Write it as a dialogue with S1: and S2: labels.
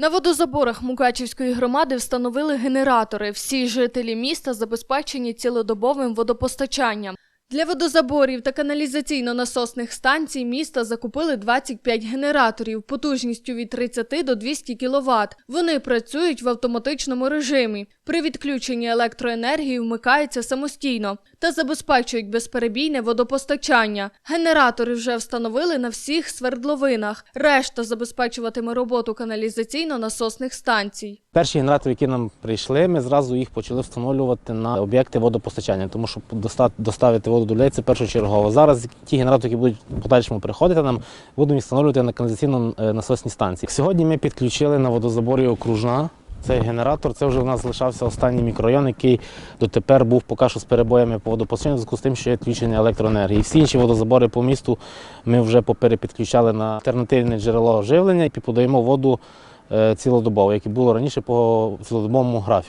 S1: На водозаборах Мукачівської громади встановили генератори. Всі жителі міста забезпечені цілодобовим водопостачанням. Для водозаборів та каналізаційно-насосних станцій міста закупили 25 генераторів потужністю від 30 до 200 кВт. Вони працюють в автоматичному режимі. При відключенні електроенергії вмикаються самостійно та забезпечують безперебійне водопостачання. Генератори вже встановили на всіх свердловинах. Решта забезпечуватиме роботу каналізаційно-насосних станцій.
S2: Перші генератори, які нам прийшли, ми зразу їх почали встановлювати на об'єкти водопостачання, тому що доставити воду до людей це першочергово. Зараз ті генератори, які будуть в подальшому приходити, нам будемо встановлювати на каналізаційно-насосні станції. Сьогодні ми підключили на водозаборі окружна. Цей генератор, це вже у нас залишався останній мікрорайон, який дотепер був поки що з перебоями по водопостачанню, в зв'язку з тим, що є відключення електроенергії. Всі інші водозабори по місту ми вже поперепідключали на альтернативне джерело живлення і подаємо воду е, цілодобово, як і було раніше по цілодобовому графіку.